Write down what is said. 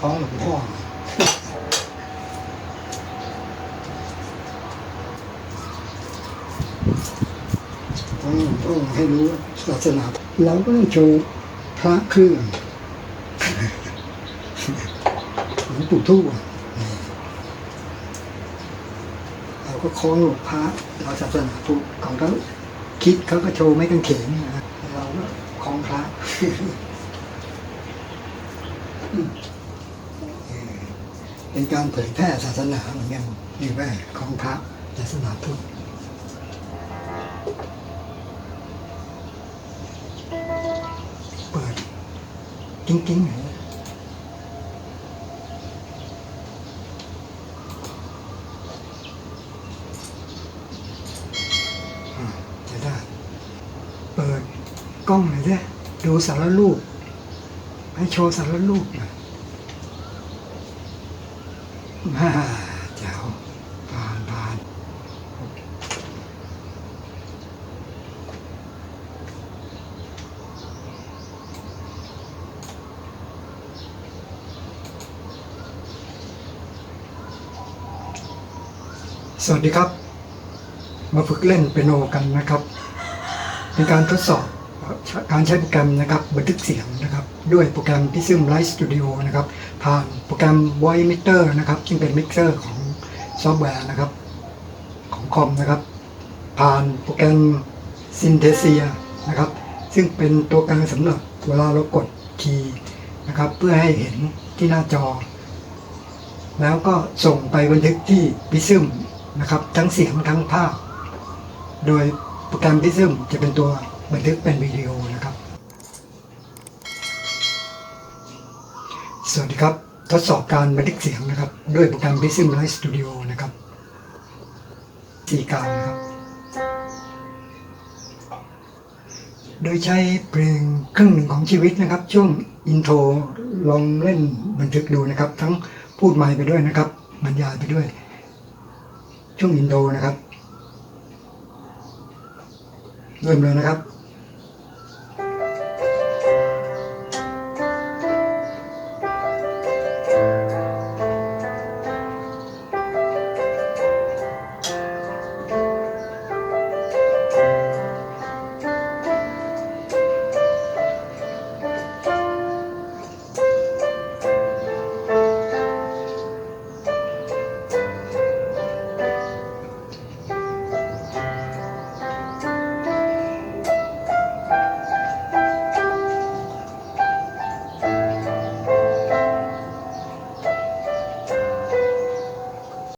ท้องหลวงพ่อต้องต้องให้รู้ศาสนาเราก็ต้องโชว์พระเครื่องหลวงปู่ทู่เราก็คล้องหลวงพระเราศาสนาพุทธของเขาคิดเขาก็โชว์ไม่กางเขนนะเราก็คล้องพระ เป็นการเผยแพร่ศาสนาเหมือนกันนี่แม่ของพระศาสนาพุทธเปิดกิ้งกิ้งๆเลยอ่าจะได้ เปิดกล้องหน่อยสิดูสารรูป ให้โชว์สารรูปหน่อย ฮ่าเจ้าผ่านผ่านสวัสดีครับ มาฝึกเล่นเปียโนกันนะครับ เป็นการทดสอบ การใช้โปรแกรมนะครับบันทึกเสียงนะครับ ด้วยโปรแกรม Prism Live Studio นะครับ ผ่านโปรแกรม Voice Meter นะครับ ซึ่งเป็นมิกเซอร์ของซอฟต์แวร์นะครับ ของคอมนะครับ ผ่านโปรแกรม Synthesia นะครับ ซึ่งเป็นตัวกลางสำหรับเวลาเรากดคีย์นะครับ เพื่อให้เห็นที่หน้าจอ แล้วก็ส่งไปบันทึกที่ Prism นะครับ ทั้งเสียงทั้งภาพ โดยโปรแกรม Prism จะเป็นตัว บันทึกเป็นวิดีโอนะครับ สวัสดีครับ ทดสอบการบันทึกเสียงนะครับ ด้วยโปรแกรม Prism Live Studio นะครับสี่กางนะครับ โดยใช้เพลงครึ่งหนึ่งของชีวิตนะครับ ช่วงอินโทรลองเล่นบันทึกดูนะครับ ทั้งพูดไมค์ไปด้วยนะครับบรรยายไปด้วย ช่วงอินโทรนะครับเริ่มเลยนะครับ